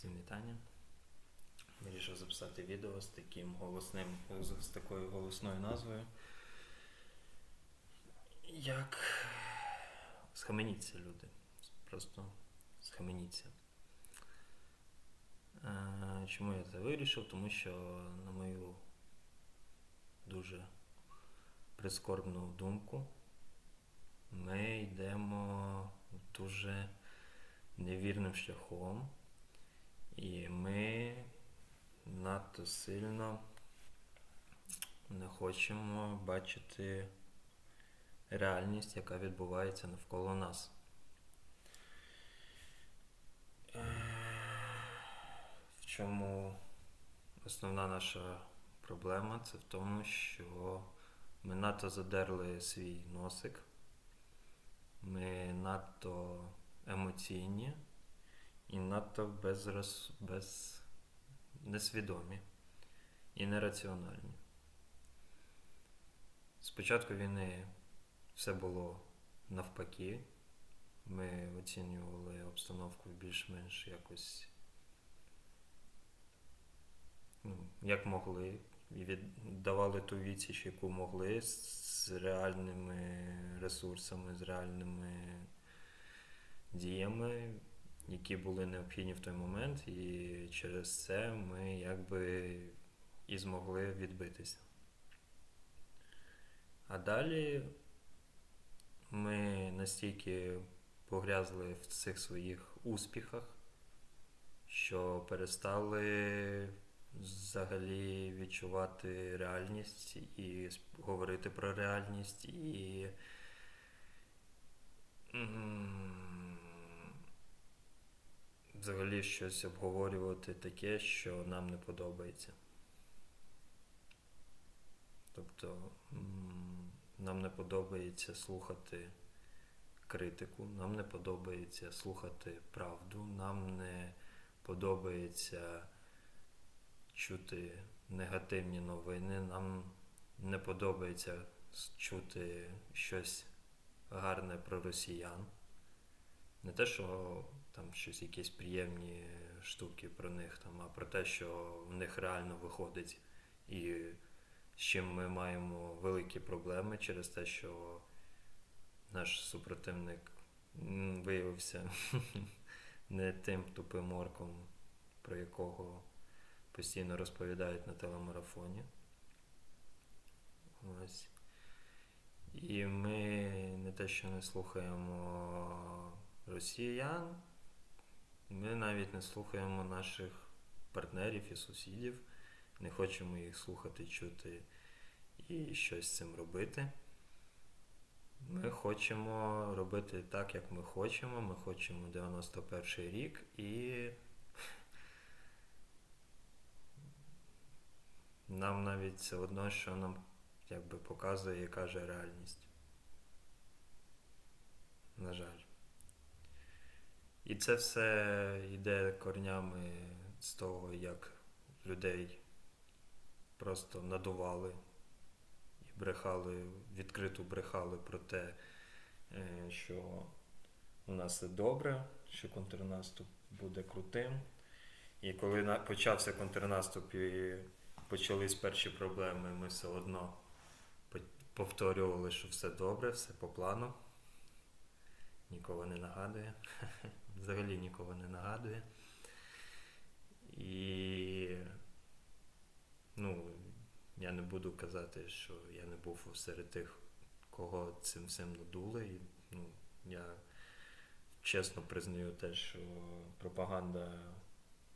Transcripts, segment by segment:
Всім вітання. Вирішив записати відео з таким голосним, з такою голосною назвою. Як схаменіться, люди. Просто схаменіться. Е, Чому я це вирішив? Тому що, на мою дуже прискорбну думку, ми йдемо дуже невірним шляхом. І ми надто сильно не хочемо бачити реальність, яка відбувається навколо нас. В чому основна наша проблема? Це в тому, що ми надто задерли свій носик, ми надто емоційні і надто безраз... без... несвідомі і нераціональні. Спочатку війни все було навпаки. Ми оцінювали обстановку більш-менш якось ну, як могли, і віддавали ту відсіч, яку могли, з реальними ресурсами, з реальними діями, які були необхідні в той момент, і через це ми якби і змогли відбитися. А далі ми настільки погрязли в цих своїх успіхах, що перестали взагалі відчувати реальність і говорити про реальність і. Взагалі щось обговорювати таке, що нам не подобається. Тобто нам не подобається слухати критику, нам не подобається слухати правду, нам не подобається чути негативні новини, нам не подобається чути щось гарне про росіян. Не те, що там щось якісь приємні штуки про них, там, а про те, що в них реально виходить, і з чим ми маємо великі проблеми через те, що наш супротивник виявився не тим тупим орком, про якого постійно розповідають на телемарафоні. Ось. І ми не те, що не слухаємо росіян, ми навіть не слухаємо наших партнерів і сусідів, не хочемо їх слухати, чути і щось з цим робити. Ми хочемо робити так, як ми хочемо. Ми хочемо 91 рік і нам навіть все одно, що нам якби показує і каже реальність. На жаль. І це все йде корнями з того, як людей просто надували і брехали, відкрито брехали про те, е, що у нас все добре, що контрнаступ буде крутим. І коли почався контрнаступ і почались перші проблеми, ми все одно повторювали, що все добре, все по плану. Нікого не нагадує. Взагалі нікого не нагадує. І ну, я не буду казати, що я не був серед тих, кого цим всім надули. І, ну, я чесно признаю те, що пропаганда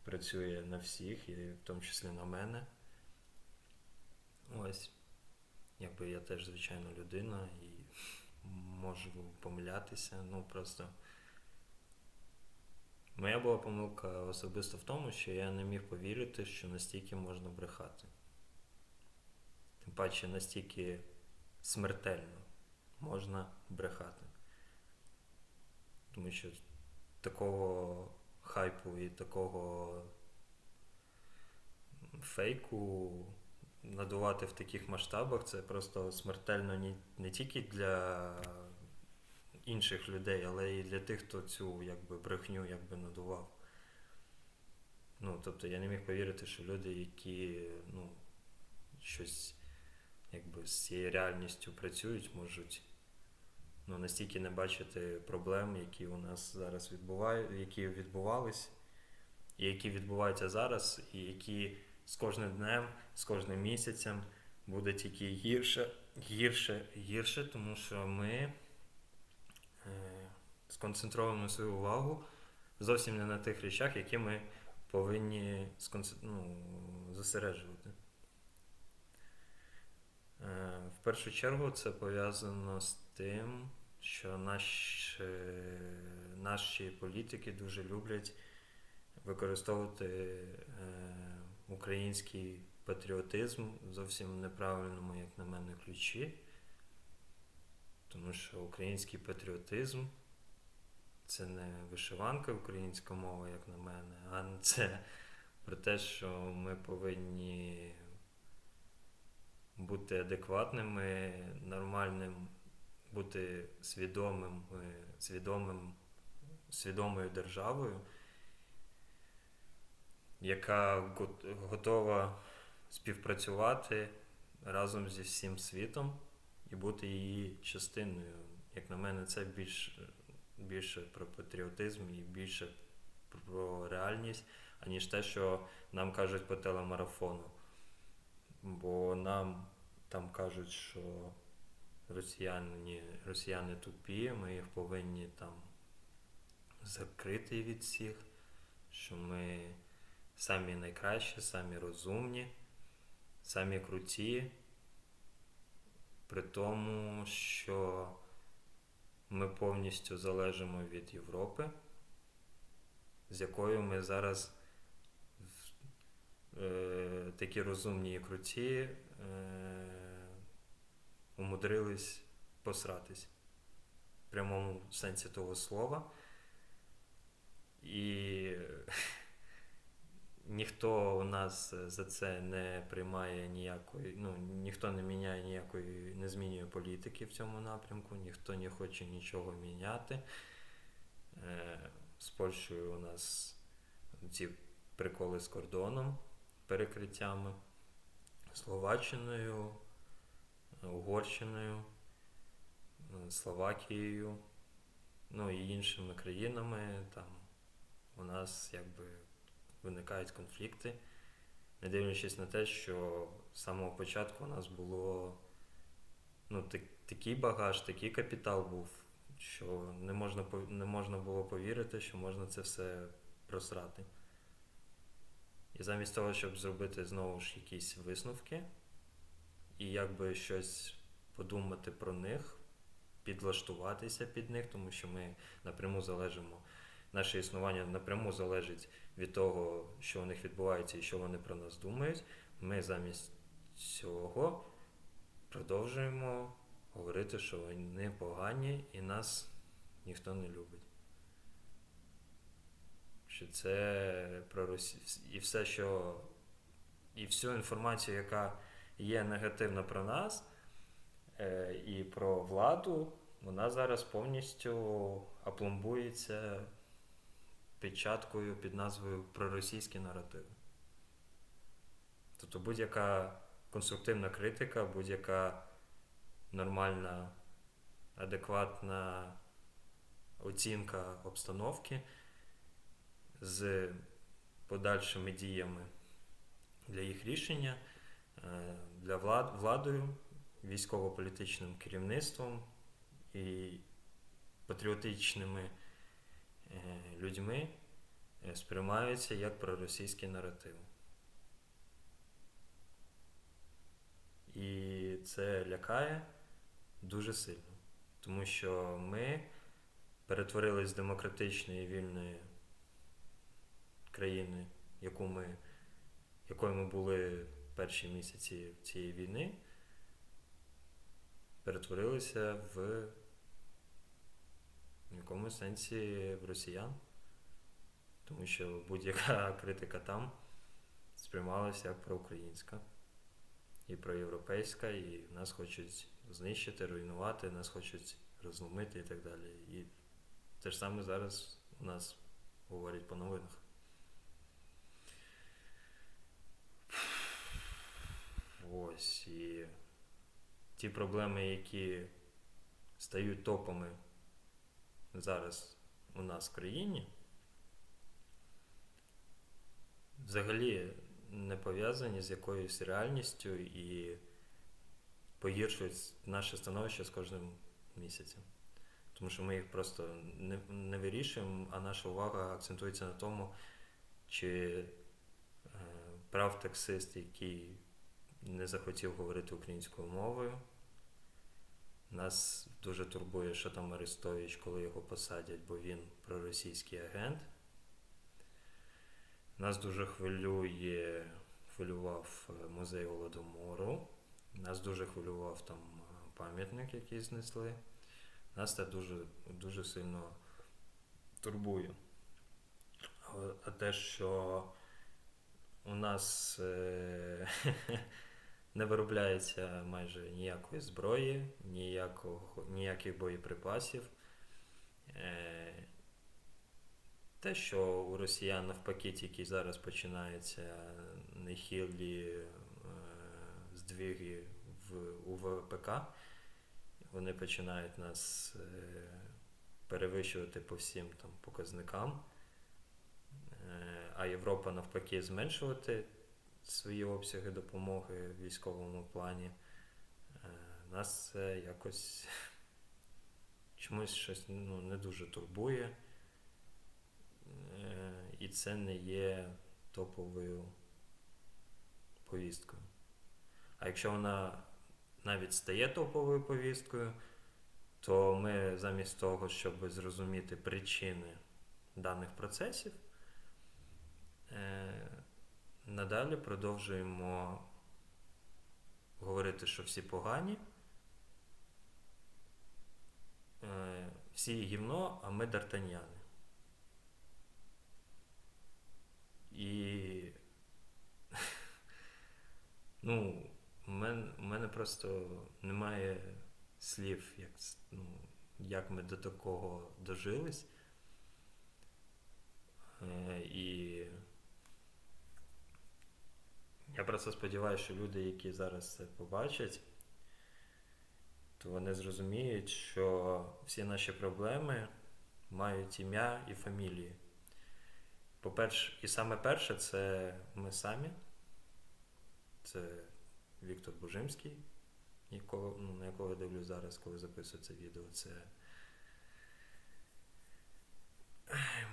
працює на всіх, і в тому числі на мене. Ось. Якби я теж звичайно людина і можу помилятися. Ну просто моя була помилка особисто в тому, що я не міг повірити, що настільки можна брехати. Тим паче настільки смертельно можна брехати. Тому що такого хайпу і такого фейку надувати в таких масштабах це просто смертельно не, не тільки для інших людей, але і для тих, хто цю якби, брехню якби, надував. Ну, тобто я не міг повірити, що люди, які ну, щось якби з цією реальністю працюють, можуть ну, настільки не бачити проблем, які у нас зараз відбувають, які відбувались, і які відбуваються зараз, і які з кожним днем, з кожним місяцем буде тільки гірше, гірше, гірше, тому що ми сконцентруємо свою увагу зовсім не на тих речах, які ми повинні сконце- ну, зосереджувати. Е, В першу чергу це пов'язано з тим, що наші, наші політики дуже люблять використовувати е, український патріотизм зовсім неправильному, як на мене, ключі. Тому що український патріотизм це не вишиванка українська мова, як на мене, а це про те, що ми повинні бути адекватними, нормальним, бути свідомим, е, свідомим, свідомою державою, яка готова співпрацювати разом зі всім світом і бути її частиною. Як на мене, це більш, більше про патріотизм і більше про реальність, аніж те, що нам кажуть по телемарафону. Бо нам там кажуть, що росіяни, росіяни тупі, ми їх повинні там закрити від всіх, що ми самі найкращі, самі розумні, самі круті, при тому, що ми повністю залежимо від Європи, з якою ми зараз е, такі розумні і круті е, умудрились посратись в прямому сенсі того слова. І ніхто у нас за це не приймає ніякої, ну ніхто не міняє ніякої, не змінює політики в цьому напрямку, ніхто не хоче нічого міняти. Е, З Польщею у нас ці приколи з кордоном, перекриттями, Словаччиною, Угорщиною, е, Словакією, ну і іншими країнами. Там у нас якби виникають конфлікти, не дивлячись на те, що з самого початку у нас було ну, так, такий багаж, такий капітал був, що не можна, не можна було повірити, що можна це все просрати. І замість того, щоб зробити знову ж якісь висновки і якби щось подумати про них, підлаштуватися під них, тому що ми напряму залежимо, наше існування напряму залежить від того, що у них відбувається і що вони про нас думають. Ми замість цього продовжуємо говорити, що вони погані і нас ніхто не любить. Що це про Росі... і все, що і всю інформацію, яка є негативна про нас е, і про владу, вона зараз повністю апломбується печаткою під назвою проросійські наративи. Тобто будь-яка конструктивна критика, будь-яка нормальна, адекватна оцінка обстановки з подальшими діями для їх рішення, е, для влад, владою, військово-політичним керівництвом і патріотичними людьми е, сприймаються як проросійські наративи. І це лякає дуже сильно, тому що ми перетворились з демократичної вільної країни, яку ми, якою ми були перші місяці цієї війни, перетворилися в, в якомусь сенсі в росіян, тому що будь-яка критика там сприймалася як проукраїнська і проєвропейська, і нас хочуть знищити, руйнувати, нас хочуть розломити і так далі. І те ж саме зараз у нас говорять по новинах. Ось і ті проблеми, які стають топами зараз у нас в країні, взагалі не пов'язані з якоюсь реальністю і погіршують наше становище з кожним місяцем. Тому що ми їх просто не, не вирішуємо, а наша увага акцентується на тому, чи е, прав таксист, який не захотів говорити українською мовою. Нас дуже турбує, що там Арестович, коли його посадять, бо він проросійський агент. Нас дуже хвилює, хвилював е, музей Голодомору. Нас дуже хвилював там е, пам'ятник, який знесли. Нас це дуже, дуже сильно турбує. А- те, що у нас е- не виробляється майже ніякої зброї, ніякого, ніяких боєприпасів. Е- те, що у росіян навпаки тільки зараз починаються нехилі е, здвиги в, у ВПК, вони починають нас е, перевищувати по всім там, показникам, а Європа навпаки зменшувати свої обсяги допомоги в військовому плані. Е, нас це якось чомусь щось ну, не дуже турбує. Е, І це не є топовою повісткою. А якщо вона навіть стає топовою повісткою, то ми замість того, щоб зрозуміти причини даних процесів, е, надалі продовжуємо говорити, що всі погані, е, всі гівно, а ми дартаняни. І ну, у мене просто немає слів, як, ну, як ми до такого дожились. Е, і я просто сподіваюся, що люди, які зараз це побачать, то вони зрозуміють, що всі наші проблеми мають ім'я і фамілії. По-перше, і саме перше це ми самі. Це Віктор Бужимський, якого, ну, на якого я дивлюсь зараз, коли записую це відео. Це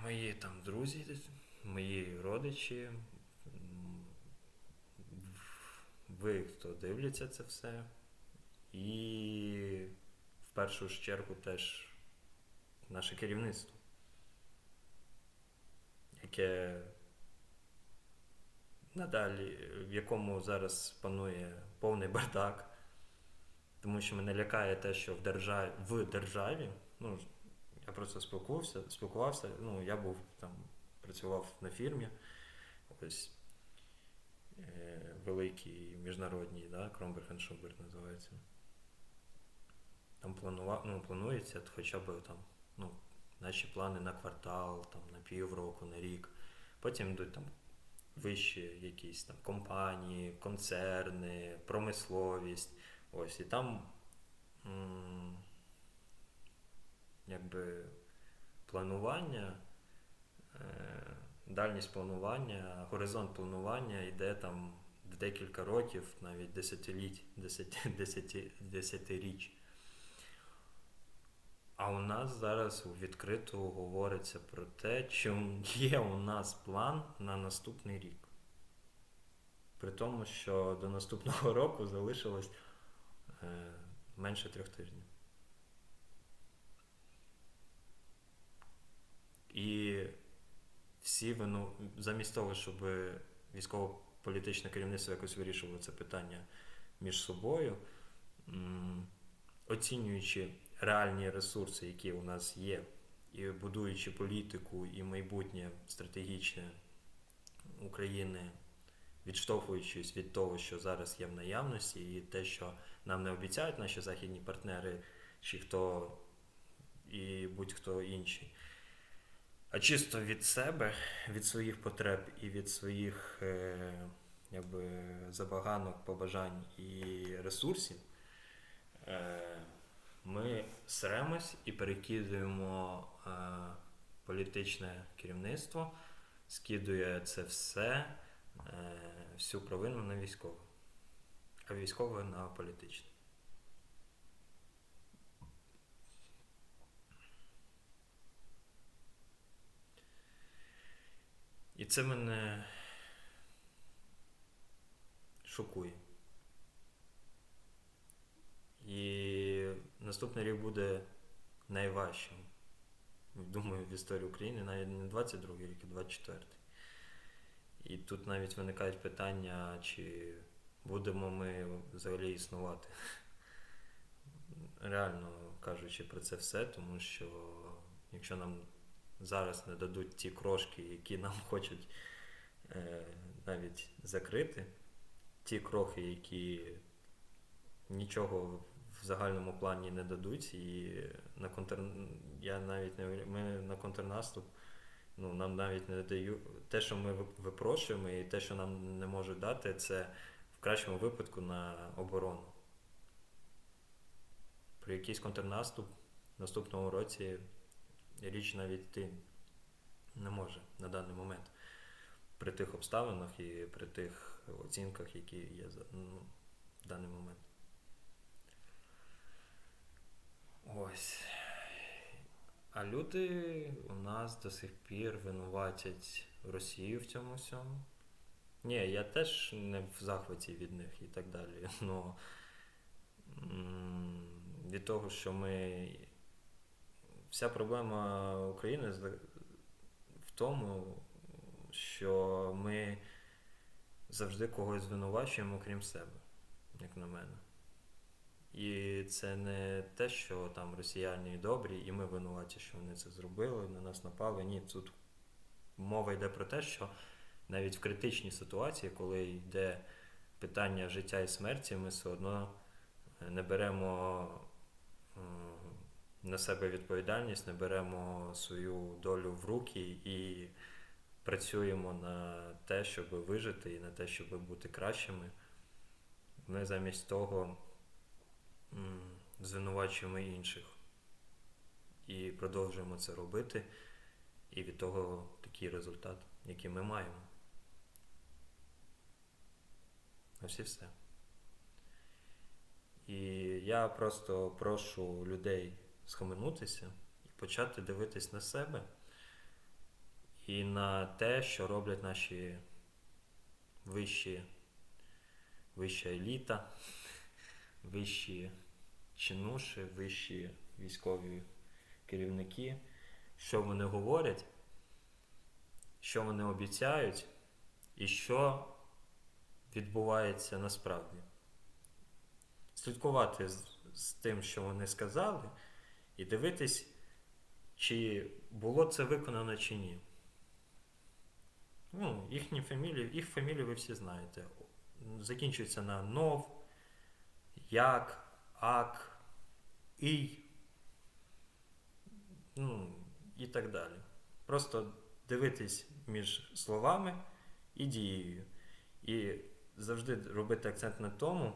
мої там друзі, мої родичі. м, Ви, хто дивляться це все. І в першу чергу теж наше керівництво яке надалі, в якому зараз панує повний бардак, тому що мене лякає те, що в державі, в державі, ну, я просто спілкувався, спілкувався, ну, я був там, працював на фірмі, ось. Е, великий міжнародній, да, Кромберг Шуберт називається. Там планува, ну, планується хоча б там, ну, наші плани на квартал, там, на півроку, на рік. Потім йдуть там вищі якісь там компанії, концерни, промисловість. Ось, і там м, якби планування, е, дальність планування, горизонт планування йде там декілька років, навіть десятиліть, десяти, десяти, десятиріч. А у нас зараз відкрито говориться про те, чи є у нас план на наступний рік. При тому, що до наступного року залишилось е, менше трьох тижнів. І всі вину, замість того, щоб військово-політичне керівництво якось вирішувало це питання між собою, оцінюючи реальні ресурси, які у нас є, і будуючи політику і майбутнє стратегічне України, відштовхуючись від того, що зараз є в наявності, і те, що нам не обіцяють наші західні партнери, чи хто і будь-хто інший. А чисто від себе, від своїх потреб і від своїх е, якби, забаганок, побажань і ресурсів, Е, Ми сремось і перекидуємо е, політичне керівництво, скидує це все, е, всю провину на військових, а військове на політичне. І це мене шокує. І наступний рік буде найважчим. Думаю, в історії України навіть не 22 рік, а 24. І тут навіть виникають питання, чи будемо ми взагалі існувати. Реально кажучи про це все, тому що якщо нам зараз не дадуть ті крошки, які нам хочуть е, навіть закрити, ті крохи, які нічого в загальному плані не дадуть, і на контр... я навіть не ми на контрнаступ, ну нам навіть не дають те, що ми випрошуємо, і те, що нам не можуть дати, це в кращому випадку на оборону. Про якийсь контрнаступ в наступному році річ навіть йти не може на даний момент. При тих обставинах і при тих оцінках, які є ну, в даний момент. Ось. А люди у нас до сих пір винуватять Росію в цьому всьому. Ні, я теж не в захваті від них і так далі. Но від того, що ми. Вся проблема України в тому, що ми завжди когось звинувачуємо, крім себе, як на мене. І це не те, що там росіяни добрі, і ми винуваті, що вони це зробили, на нас напали. Ні, тут мова йде про те, що навіть в критичній ситуації, коли йде питання життя і смерті, ми все одно е, не беремо е, на себе відповідальність, не беремо свою долю в руки і працюємо на те, щоб вижити, і на те, щоб бути кращими. Ми замість того звинувачуємо інших і продовжуємо це робити, і від того такий результат, який ми маємо. Ось і все. І я просто прошу людей схаменутися і почати дивитись на себе і на те, що роблять наші вищі, вища еліта, вищі чинуші, вищі військові керівники, що вони говорять, що вони обіцяють, і що відбувається насправді. Слідкувати з, з тим, що вони сказали, і дивитись, чи було це виконано чи ні. Ну, їхні фамілії, їх фамілії ви всі знаєте. Закінчується на нов, як, ак, ій, ну, і так далі. Просто дивитись між словами і дією. І завжди робити акцент на тому,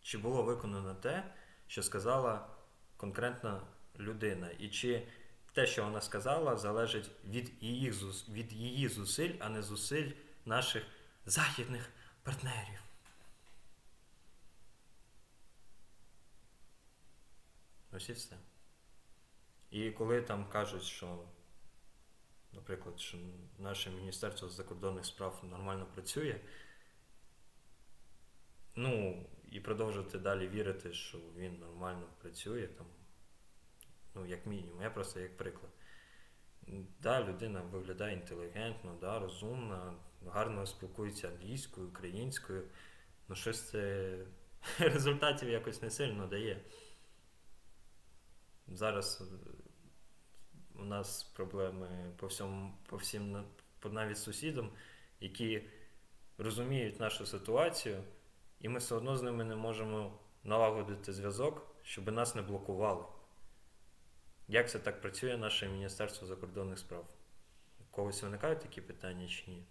чи було виконано те, що сказала конкретна людина, і чи те, що вона сказала, залежить від її, від її зусиль, а не зусиль наших західних партнерів. Ось і все. І коли там кажуть, що, наприклад, що наше Міністерство закордонних справ нормально працює, ну, і продовжувати далі вірити, що він нормально працює, там, ну, як мінімум, я просто як приклад. Да, людина виглядає інтелігентно, да, розумна, гарно спілкується англійською, українською, ну щось це результатів якось не сильно дає. Зараз у нас проблеми по всьому, по всім, навіть сусідам, які розуміють нашу ситуацію, і ми все одно з ними не можемо налагодити зв'язок, щоб нас не блокували. Як це так працює наше Міністерство закордонних справ? У когось виникають такі питання чи ні?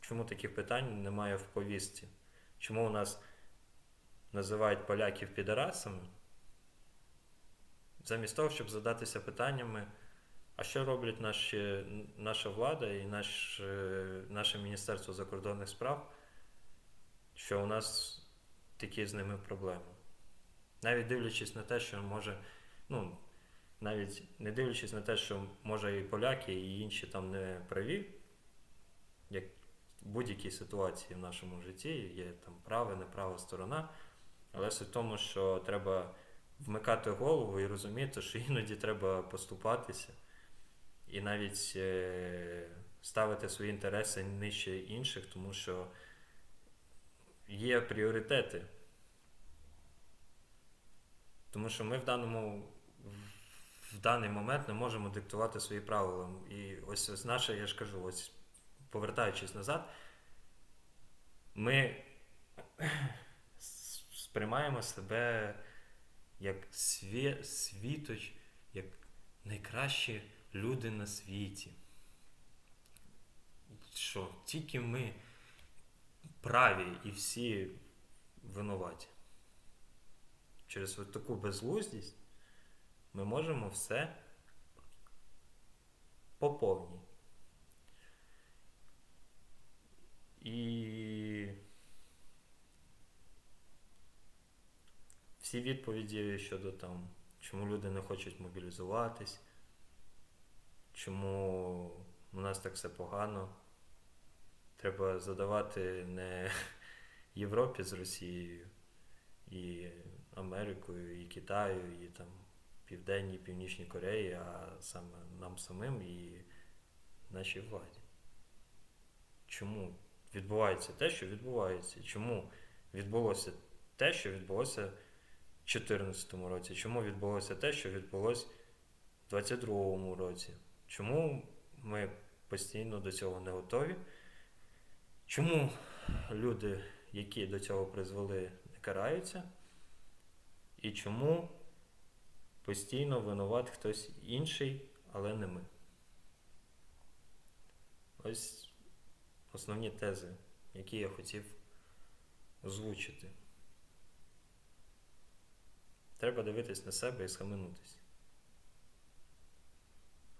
Чому таких питань немає в повістці? Чому у нас називають поляків підарасами, замість того, щоб задатися питаннями, а що роблять наші, наша влада і наш, е, наше Міністерство закордонних справ, що у нас такі з ними проблеми. Навіть дивлячись на те, що може, ну, навіть не дивлячись на те, що може і поляки, і інші там не праві, як в будь-якій ситуації в нашому житті є там права, неправа сторона, але суть в тому, що треба вмикати голову і розуміти, що іноді треба поступатися і навіть е, ставити свої інтереси нижче інших, тому що є пріоритети. Тому що ми в даному в даний момент не можемо диктувати свої правила. І ось, ось наше, я ж кажу, ось повертаючись назад, ми сприймаємо себе як сві, світоч, як найкращі люди на світі. Що тільки ми праві і всі винуваті. Через таку безглуздість ми можемо все по повній. І всі відповіді щодо там, чому люди не хочуть мобілізуватись, чому у нас так все погано. Треба задавати не Європі з Росією, і Америкою, і Китаю, і там Південній, Північній Кореї, а саме нам самим і нашій владі. Чому відбувається те, що відбувається? Чому відбулося те, що відбулося в 2014 році? Чому відбулося те, що відбулося в 2022 році? Чому ми постійно до цього не готові? Чому люди, які до цього призвели, не караються? І чому постійно винуват хтось інший, але не ми? Ось основні тези, які я хотів озвучити. Треба дивитись на себе і схаменутись.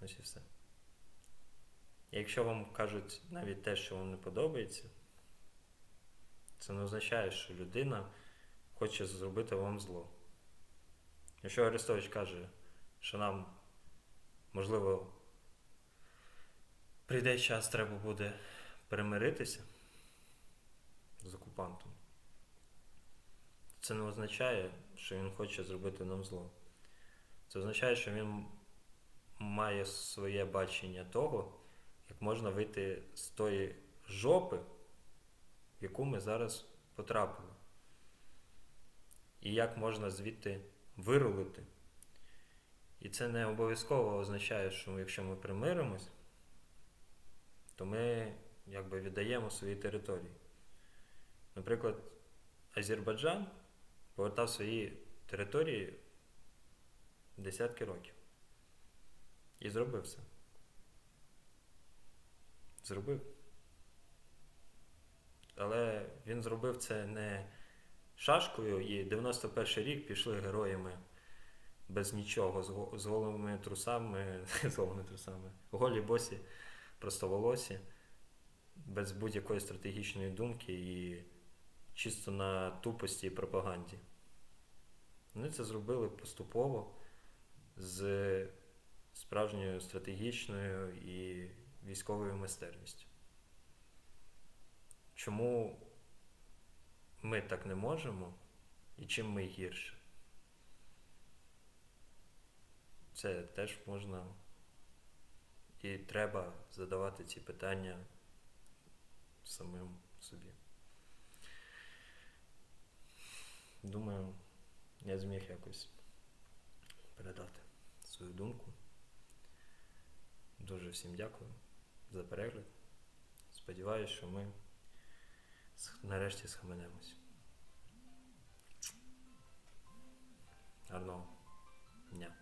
Ось і все. Якщо вам кажуть навіть те, що вам не подобається, це не означає, що людина хоче зробити вам зло. Якщо Арестович каже, що нам, можливо, прийде час, треба буде перемиритися з окупантом, це не означає, що він хоче зробити нам зло. Це означає, що він має своє бачення того, як можна вийти з тої жопи, в яку ми зараз потрапили. І як можна звідти вирулити. І це не обов'язково означає, що якщо ми примиримось, то ми якби віддаємо свої території. Наприклад, Азербайджан повертав свої території десятки років. І зробив це. Зробив. Але він зробив це не шашкою, і 91 рік пішли героями без нічого, з го- з голими трусами, з голими трусами, голі босі, простоволосі, без будь-якої стратегічної думки і чисто на тупості і пропаганді. Вони це зробили поступово з справжньою стратегічною і військовою майстерністю. Чому ми так не можемо і чим ми гірше? Це теж можна і треба задавати ці питання самим собі. Думаю, я зміг якось передати свою думку. Дуже всім дякую за перегляд. Сподіваюсь, що ми нарешті схаменемось. Гарного дня.